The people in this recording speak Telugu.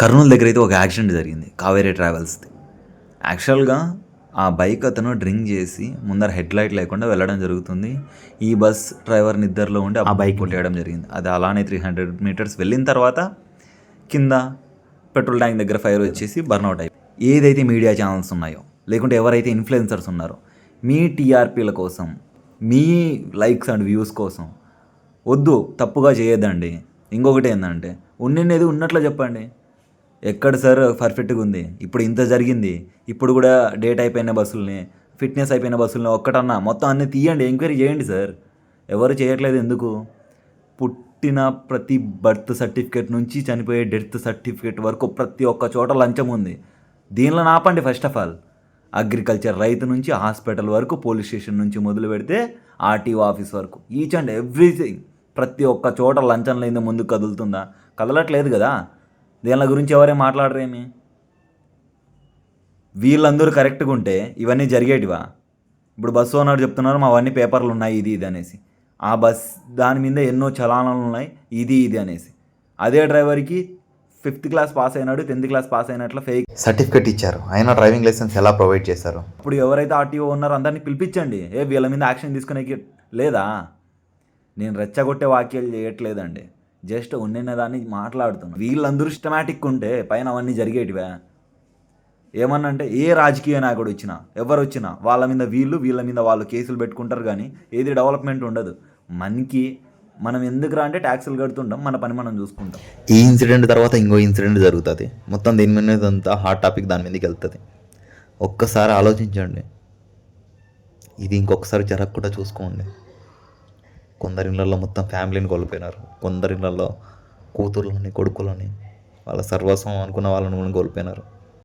కర్నూలు దగ్గర అయితే ఒక యాక్సిడెంట్ జరిగింది కావేరీ ట్రావెల్స్ది. యాక్చువల్గా ఆ బైక్ అతను డ్రింక్ చేసి ముందర హెడ్ లైట్ లేకుండా వెళ్ళడం జరుగుతుంది. ఈ బస్ డ్రైవర్ నిద్రలో ఉండి ఆ బైక్ కొట్టేయడం జరిగింది. అది అలానే త్రీ హండ్రెడ్ మీటర్స్ వెళ్ళిన తర్వాత కింద పెట్రోల్ ట్యాంక్ దగ్గర ఫైర్ వచ్చేసి బర్న్అవుట్ అయిపోయింది. ఏదైతే మీడియా ఛానల్స్ ఉన్నాయో లేకుంటే ఎవరైతే ఇన్ఫ్లుయెన్సర్స్ ఉన్నారో మీ టీఆర్పీల కోసం మీ లైక్స్ అండ్ వ్యూస్ కోసం వద్దు తప్పుగా చేయొద్దండి. ఇంకొకటి ఏంటంటే ఉన్నది ఉన్నట్లు చెప్పండి. ఎక్కడ సార్ పర్ఫెక్ట్గా ఉంది? ఇప్పుడు ఇంత జరిగింది. ఇప్పుడు కూడా డేట్ అయిపోయిన బస్సుల్ని ఫిట్నెస్ అయిపోయిన బస్సుల్ని ఒక్కటన్నా మొత్తం అన్నీ తీయండి ఎంక్వైరీ చేయండి సార్. ఎవరు చేయట్లేదు ఎందుకు? పుట్టిన ప్రతి బర్త్ సర్టిఫికేట్ నుంచి చనిపోయే డెత్ సర్టిఫికేట్ వరకు ప్రతి ఒక్క చోట లంచం ఉంది. దీనిలో ఆపండి ఫస్ట్ ఆఫ్ ఆల్. అగ్రికల్చర్ రైతు నుంచి హాస్పిటల్ వరకు పోలీస్ స్టేషన్ నుంచి మొదలు పెడితే ఆర్టీఓ ఆఫీస్ వరకు. ఈచ్ అండ్ ఎవ్రీథింగ్ ప్రతి ఒక్క చోట లంచం లేని ముందుకు కదులుతుందా? కదలట్లేదు కదా. దీని గురించి ఎవరేం మాట్లాడరేమి? వీళ్ళందరూ కరెక్ట్గా ఉంటే ఇవన్నీ జరిగేటివా? ఇప్పుడు బస్సు ఓనర్ చెప్తున్నారు మావన్నీ పేపర్లు ఉన్నాయి ఇది ఇది అనేసి. ఆ బస్ దాని మీద ఎన్నో చలానాలు ఉన్నాయి ఇది ఇది అనేసి. అదే డ్రైవర్కి ఫిఫ్త్ క్లాస్ పాస్ అయినాడు టెన్త్ క్లాస్ పాస్ అయినట్లు ఫేక్. సర్టిఫికెట్ ఇచ్చారు. అయినా డ్రైవింగ్ లైసెన్స్ ఎలా ప్రొవైడ్ చేశారు? ఇప్పుడు ఎవరైతే ఆర్టీఓ ఉన్నారో అందరినీ పిలిపించండి. ఏ వీళ్ళ మీద యాక్షన్ తీసుకునేకి లేదా? నేను రెచ్చగొట్టే వాక్యాలు చేయట్లేదండి. జస్ట్ ఉండిన దాన్ని మాట్లాడుతున్నాను వీళ్ళందరూ సిస్టమాటిక్ ఉంటే పైన అవన్నీ జరిగేటివే? ఏమన్నా అంటే ఏ రాజకీయ నాయకుడు వచ్చినా ఎవరు వచ్చినా వాళ్ళ మీద వీళ్ళు వీళ్ళ మీద వాళ్ళు కేసులు పెట్టుకుంటారు కానీ ఏది డెవలప్మెంట్ ఉండదు. మనకి మనం ఎందుకురా అంటే ట్యాక్సులు కడుతుంటాం మన పని మనం చూసుకుంటాం. ఈ ఇన్సిడెంట్ తర్వాత ఇంకో ఇన్సిడెంట్ జరుగుతుంది. మొత్తం దీని మీద అంతా హాట్ టాపిక్ దాని మీదకి వెళ్తుంది. ఒక్కసారి ఆలోచించండి. ఇది ఇంకొకసారి జరగకుండా చూసుకోండి. కొందరి ఇళ్ళల్లో మొత్తం ఫ్యామిలీని కోల్పోయినారు. కొందరి ఇళ్ళల్లో కూతుర్లని కొడుకులని వాళ్ళ సర్వస్వం అనుకున్న వాళ్ళని కూడా కోల్పోయినారు.